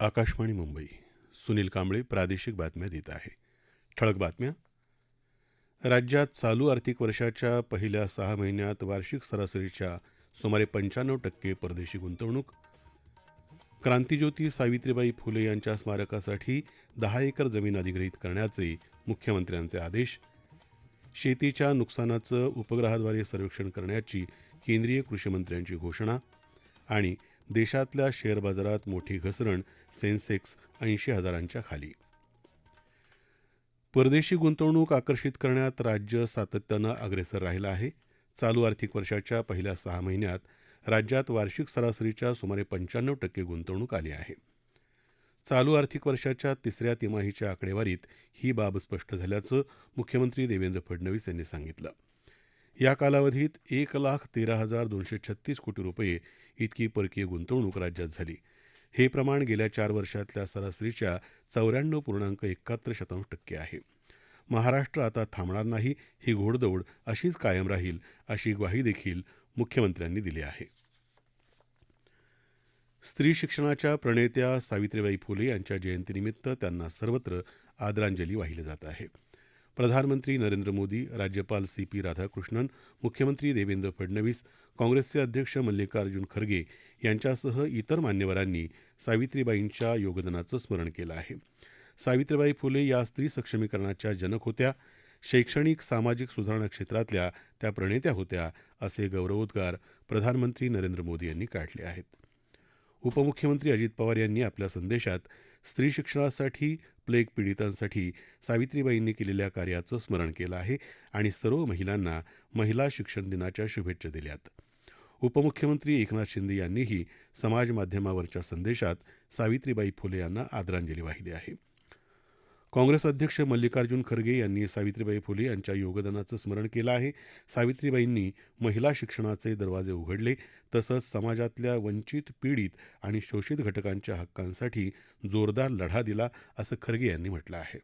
आकाशवाणी मुंबई. सुनील कांबळे प्रादेशिक बातम्या देत आहे. ठळक बातम्या. राज्यात चालू आर्थिक वर्षाच्या पहिल्या सहा महिन्यात वार्षिक सरासरीच्या सुमारे पंच्याण्णव टक्के परदेशी गुंतवणूक. क्रांतिज्योती सावित्रीबाई फुले यांच्या स्मारकासाठी दहा एकर जमीन अधिग्रहित करण्याचे मुख्यमंत्र्यांचे आदेश. शेतीच्या नुकसानाचं उपग्रहाद्वारे सर्वेक्षण करण्याची केंद्रीय कृषीमंत्र्यांची घोषणा आणि देशातल्या शेअर बाजारात मोठी घसरण सेन्सेक्स ऐंशी हजारांच्या खाली. परदेशी गुंतवणूक आकर्षित करण्यात राज्य सातत्यानं अग्रेसर राहिलं आहे. चालू आर्थिक वर्षाच्या पहिल्या सहा महिन्यात राज्यात वार्षिक सरासरीच्या सुमारे पंच्याण्णव टक्के गुंतवणूक आली आहे. चालू आर्थिक वर्षाच्या तिसऱ्या तिमाहीच्या आकडेवारीत ही बाब स्पष्ट झाल्याचं मुख्यमंत्री देवेंद्र फडणवीस यांनी सांगितलं. या कालावधीत एक लाख तेरा हजार दोनशे छत्तीस कोटी रुपये इतकी परकीय गुंतवणूक राज्यात झाली. हे प्रमाण गेल्या चार वर्षातल्या सरासरीच्या चौऱ्याण्णव पूर्णांक एकाहत्तर शतांश टक्के आहे. महाराष्ट्र आता थांबणार नाही ही घोडदौड अशीच कायम राहील अशी ग्वाही देखील मुख्यमंत्र्यांनी दिली आहे. स्त्री शिक्षणाच्या प्रणेत्या सावित्रीबाई फुले यांच्या जयंतीनिमित्त त्यांना सर्वत्र आदरांजली वाहिली जात आहे. प्रधानमंत्री नरेंद्र मोदी राज्यपाल सी पी राधाकृष्णन मुख्यमंत्री देवेंद्र फडणवीस काँग्रेसचे अध्यक्ष मल्लिकार्जुन खरगे यांच्यासह इतर मान्यवरांनी सावित्रीबाईंच्या योगदानाचं स्मरण केलं आहे. सावित्रीबाई फुले या स्त्री सक्षमीकरणाच्या जनक होत्या. शैक्षणिक सामाजिक सुधारणा क्षेत्रातल्या त्या प्रणेत्या होत्या असे गौरवोद्गार प्रधानमंत्री नरेंद्र मोदी यांनी काढले आहेत. उपमुख्यमंत्री अजित पवार यांनी आपल्या संदेशात स्त्री शिक्षणासाठी प्लेग पीडितांसाठी सावित्रीबाईंनी केलेल्या कार्याचं स्मरण केलं आहे आणि सर्व महिलांना महिला शिक्षण दिनाच्या शुभेच्छा दिल्यात. उपमुख्यमंत्री एकनाथ शिंदे यांनीही समाजमाध्यमावरच्या संदेशात सावित्रीबाई फुले यांना आदरांजली वाहिली आहे. काँग्रेस अध्यक्ष मल्लिकार्जुन खरगे यांनी सावित्रीबाई फुले यांच्या योगदानाचं स्मरण केलं आहे. सावित्रीबाईंनी महिला शिक्षणाचे दरवाजे उघडले तसंच समाजातल्या वंचित पीडित आणि शोषित घटकांच्या हक्कांसाठी जोरदार लढा दिला असं खरगे यांनी म्हटलं आहे.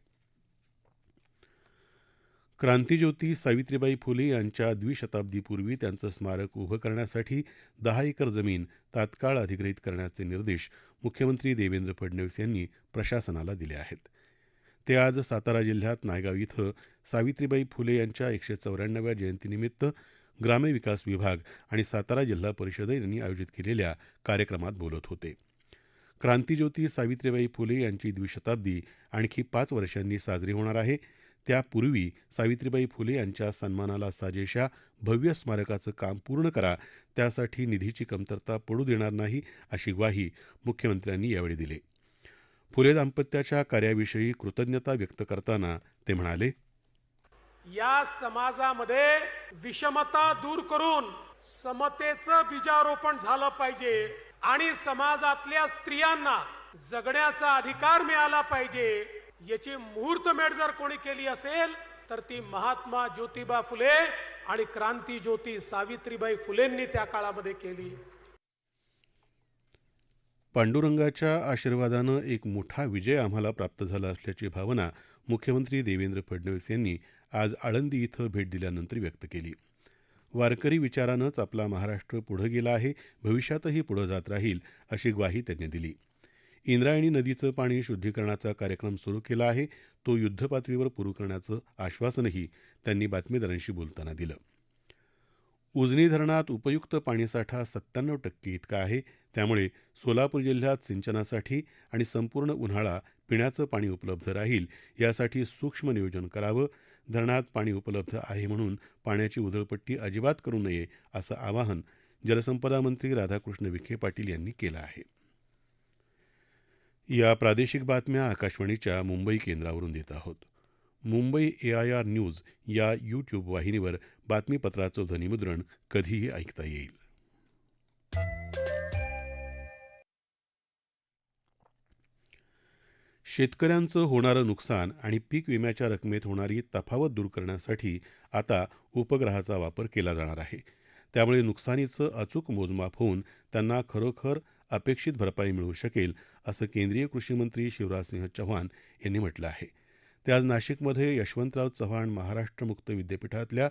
क्रांतीज्योती सावित्रीबाई फुले यांच्या द्विशताब्दीपूर्वी त्यांचं स्मारक उभं करण्यासाठी दहा एकर जमीन तात्काळ अधिग्रहित करण्याचे निर्देश मुख्यमंत्री देवेंद्र फडणवीस यांनी प्रशासनाला दिले आहेत. ते आज सातारा जिल्ह्यात नायगाव इथं सावित्रीबाई फुले यांच्या एकशे चौऱ्याण्णव्या जयंतीनिमित्त ग्रामविकास विभाग आणि सातारा जिल्हा परिषद यांनी आयोजित केलेल्या कार्यक्रमात बोलत होते. क्रांतीज्योती सावित्रीबाई फुले यांची द्विशताब्दी आणखी पाच वर्षांनी साजरी होणार आहे. त्यापूर्वी सावित्रीबाई फुले यांच्या सन्मानाला साजेशा भव्य स्मारकाचं काम पूर्ण करा त्यासाठी निधीची कमतरता पडू देणार नाही अशी ग्वाही मुख्यमंत्र्यांनी यावेळी दिली. फुले दाम्पत्याच्या कार्याविषयी कृतज्ञता व्यक्त करताना ते म्हणाले या समाजामध्ये विषमता दूर करून समतेचं बीजारोपण झालं पाहिजे आणि समाजातल्या स्त्रियांना जगण्याचा अधिकार मिळाला पाहिजे याची मुहूर्तमेढ जर कोणी केली असेल तर ती महात्मा ज्योतिबा फुले आणि क्रांती ज्योती सावित्रीबाई फुलेंनी त्या काळामध्ये केली. पांडुरंगाच्या आशीर्वादानं एक मोठा विजय आम्हाला प्राप्त झाला असल्याची भावना मुख्यमंत्री देवेंद्र फडणवीस यांनी आज आळंदी इथं भेट दिल्यानंतर व्यक्त केली. वारकरी विचारानंच आपला महाराष्ट्र पुढं गेला आहे भविष्यातही पुढं जात राहील अशी ग्वाही त्यांनी दिली. इंद्रायणी नदीचं पाणी शुद्धीकरणाचा कार्यक्रम सुरू केला आहे तो युद्धपातळीवर पुरू करण्याचं आश्वासनही त्यांनी बातमीदारांशी बोलताना दिलं. उजनी धरणात उपयुक्त पाणीसाठा सत्त्याण्णव टक्के इतका आहे त्यामुळे सोलापूर जिल्ह्यात सिंचनासाठी आणि संपूर्ण उन्हाळा पिण्याचं पाणी उपलब्ध राहील यासाठी सूक्ष्म नियोजन करावं धरणात पाणी उपलब्ध आहे म्हणून पाण्याची उधळपट्टी अजिबात करू नये असं आवाहन जलसंपदा मंत्री राधाकृष्ण विखे पाटील यांनी केलं आहे. या प्रादेशिक बातम्या आकाशवाणीच्या मुंबई केंद्रावरून देत आहोत. Mumbai A I R news या यूट्यूब वाहिनीवर बातमीपत्राचं ध्वनिमुद्रण कधीही ऐकता येईल. शेतकऱ्यांचं होणारं नुकसान आणि पीक विम्याच्या रकमेत होणारी तफावत दूर करण्यासाठी आता उपग्रहाचा वापर केला जाणार आहे. त्यामुळे नुकसानीचं अचूक मोजमाप होऊन त्यांना खरोखर अपेक्षित भरपाई मिळू शकेल असं केंद्रीय कृषीमंत्री शिवराजसिंह चौहान यांनी म्हटलं आहे. ते आज नाशिकमध्ये यशवंतराव चव्हाण महाराष्ट्र मुक्त विद्यापीठातल्या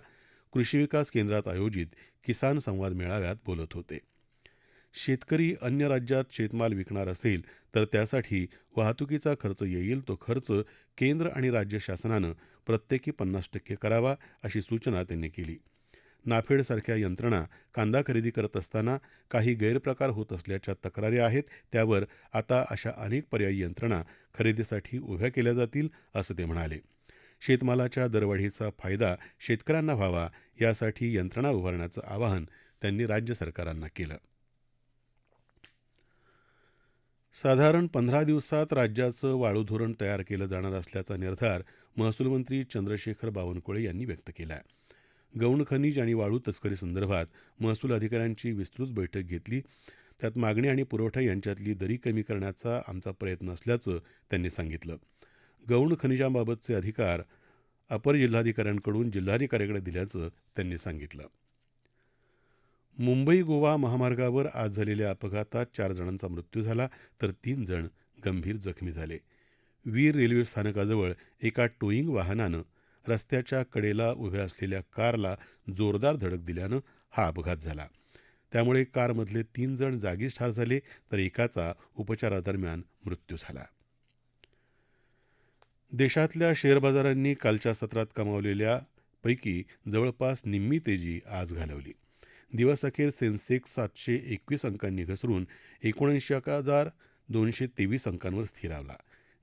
कृषी विकास केंद्रात आयोजित किसान संवाद मेळाव्यात बोलत होते. शेतकरी अन्य राज्यात शेतमाल विकणार असेल तर त्यासाठी वाहतुकीचा खर्च येईल तो खर्च केंद्र आणि राज्य शासनानं प्रत्येकी पन्नास टक्के करावा अशी सूचना त्यांनी केली. नाफेडसारख्या यंत्रणा कांदा खरेदी करत असताना काही गैरप्रकार होत असल्याच्या तक्रारी आहेत त्यावर आता अशा अनेक पर्यायी यंत्रणा खरेदीसाठी उभ्या केल्या जातील असं ते म्हणाले. शेतमालाच्या दरवाढीचा फायदा शेतकऱ्यांना व्हावा यासाठी यंत्रणा उभारण्याचं आवाहन त्यांनी राज्य सरकारांना केलं. साधारण पंधरा दिवसात राज्याचं वाळू धोरण तयार केलं जाणार असल्याचा निर्धार महसूल मंत्री चंद्रशेखर बावनकुळे यांनी व्यक्त केला आहे गौण खनिज आणि वाळू तस्करी संदर्भात महसूल अधिकाऱ्यांची विस्तृत बैठक घेतली. त्यात मागणी आणि पुरवठा यांच्यातली दरी कमी करण्याचा आमचा प्रयत्न असल्याचं त्यांनी सांगितलं. गौण खनिजांबाबतचे अधिकार अपर जिल्हाधिकाऱ्यांकडून जिल्हाधिकाऱ्याकडे दिल्याचं त्यांनी सांगितलं. मुंबई गोवा महामार्गावर आज झालेल्या अपघातात चार जणांचा मृत्यू झाला तर तीन जण गंभीर जखमी झाले. वीर रेल्वे स्थानकाजवळ एका टोईंग वाहनानं रस्त्याच्या कडेला उभ्या असलेल्या कारला जोरदार धडक दिल्यानं हा अपघात झाला. त्यामुळे कारमधले तीन जण जागीच ठार झाले तर एकाचा उपचारादरम्यान मृत्यू झाला. देशातल्या शेअर बाजारांनी कालच्या सत्रात कमावलेल्या पैकी जवळपास निम्मी तेजी आज घालवली. दिवसअखेर सेन्सेक्स सातशे एकवीस अंकांनी घसरून एकोणऐंशी हजार दोनशे तेवीस अंकांवर स्थिरावला.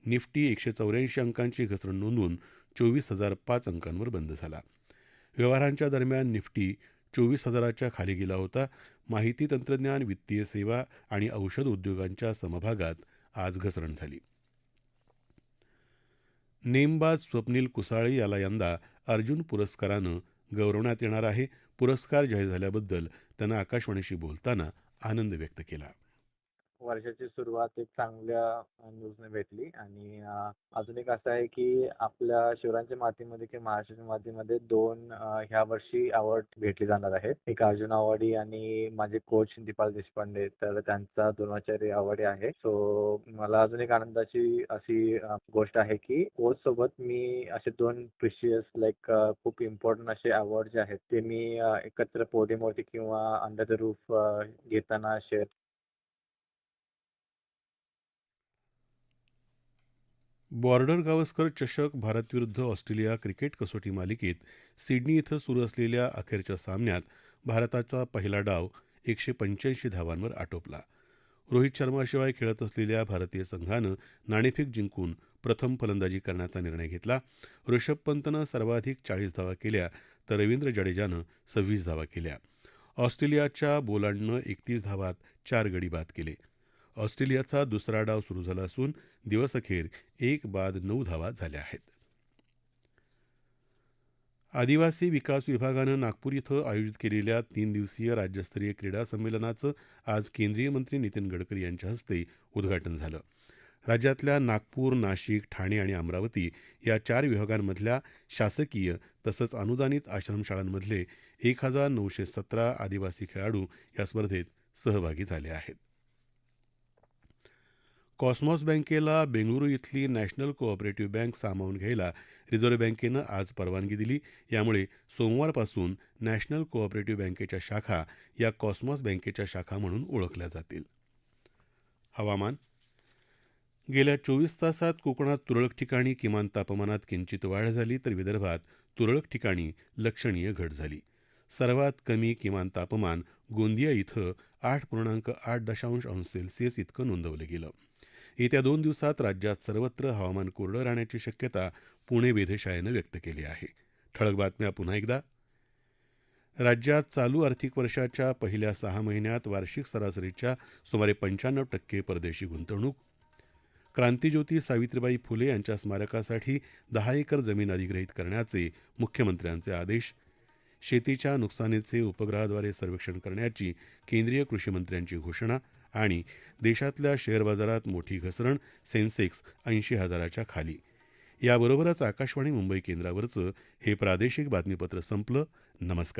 निफ्टी एकशे चौऱ्याऐंशी अंकांची घसरण नोंदवून चोवीस हजार पाच अंकांवर बंद झाला. व्यवहारांच्या दरम्यान निफ्टी चोवीस हजाराच्या खाली गेला होता. माहिती तंत्रज्ञान वित्तीय सेवा आणि औषध उद्योगांच्या समभागात आज घसरण झाली. नेमबाज स्वप्नील कुसाळे याला यंदा अर्जुन पुरस्कारानं गौरवण्यात येणार आहे. पुरस्कार जाहीर झाल्याबद्दल त्यानं आकाशवाणीशी बोलताना आनंद व्यक्त केला. वर्षाची सुरुवात एक चांगल्या न्यूजने भेटली आणि अजून एक असं आहे की आपल्या शिवरायांच्या मातीमध्ये किंवा महाराष्ट्राच्या मातीमध्ये दोन ह्या वर्षी अवॉर्ड भेटले जाणार आहेत. एक अर्जुन अवॉर्डी आणि माझे कोच दीपाल देशपांडे तर त्यांचा द्रोणाचार्य अवॉर्ड आहे. सो मला अजून एक आनंदाची अशी गोष्ट आहे की कोच सोबत मी असे दोन प्रिशियस लाईक खूप इम्पॉर्टंट असे अवॉर्ड जे आहेत ते मी एकत्र पोडियमवरती किंवा अंडर द रूफ घेताना शेअर बॉर्डर गावस्कर चषक भारतविरुद्ध ऑस्ट्रेलिया क्रिकेट कसोटी मालिकेत सिडनी इथं सुरू असलेल्या अखेरच्या सामन्यात भारताचा पहिला डाव एकशे पंच्याऐंशी धावांवर आटोपला. रोहित शर्माशिवाय खेळत असलेल्या भारतीय संघानं नाणेफेक जिंकून प्रथम फलंदाजी करण्याचा निर्णय घेतला. ऋषभ पंतनं सर्वाधिक चाळीस धावा केल्या तर रवींद्र जडेजानं सव्वीस धावा केल्या. ऑस्ट्रेलियाच्या बोलांडनं एकतीस धावात चार गडी बाद केले. ऑस्ट्रेलियाचा दुसरा डाव सुरू झाला असून दिवसअखेर एक बाद नऊ धावा झाल्या आहेत. आदिवासी विकास विभागानं नागपूर इथं आयोजित केलेल्या तीन दिवसीय राज्यस्तरीय क्रीडा संमेलनाचं आज केंद्रीय मंत्री नितीन गडकरी यांच्या हस्ते उद्घाटन झालं. राज्यातल्या नागपूर नाशिक ठाणे आणि अमरावती या चार विभागांमधल्या शासकीय तसंच अनुदानित आश्रमशाळांमधले एक हजार नऊशे सतरा आदिवासी खेळाडू या स्पर्धेत सहभागी झाले आहेत. कॉस्मॉस बँकेला बेंगळुरू इथली नॅशनल कोऑपरेटिव्ह बँक सामावून घ्यायला रिझर्व्ह बँकेनं आज परवानगी दिली. यामुळे सोमवारपासून नॅशनल कोऑपरेटिव्ह बँकेच्या शाखा या कॉस्मॉस बँकेच्या शाखा म्हणून ओळखल्या जातील. हवामान. गेल्या चोवीस तासात कोकणात तुरळक ठिकाणी किमान तापमानात किंचित वाढ झाली तर विदर्भात तुरळक ठिकाणी लक्षणीय घट झाली. सर्वात कमी किमान तापमान गोंदिया इथं आठ पूर्णांक आठ दशांश अंश सेल्सिअस इतकं नोंदवलं गेलं. येत्या दोन दिवसात राज्यात सर्वत्र हवामान कोरडं राहण्याची शक्यता पुणे वेधशाळेनं व्यक्त केली आहे. ठळक बातम्या पुन्हा एकदा. राज्यात चालू आर्थिक वर्षाच्या पहिल्या सहा महिन्यात वार्षिक सरासरीच्या सुमारे पंच्याण्णव टक्के परदेशी गुंतवणूक. क्रांतीज्योती सावित्रीबाई फुले यांच्या स्मारकासाठी दहा एकर जमीन अधिग्रहित करण्याचे मुख्यमंत्र्यांचे आदेश. शेतीच्या नुकसानीचे उपग्रहाद्वारे सर्वेक्षण करण्याची केंद्रीय कृषीमंत्र्यांची घोषणा. आणि देशातल्या शेअर बाजारात मोठी घसरण सेन्सेक्स ऐंशी हजाराच्या खाली. याबरोबरच आकाशवाणी मुंबई केंद्रावरचं हे प्रादेशिक बातमीपत्र संपलं. नमस्कार.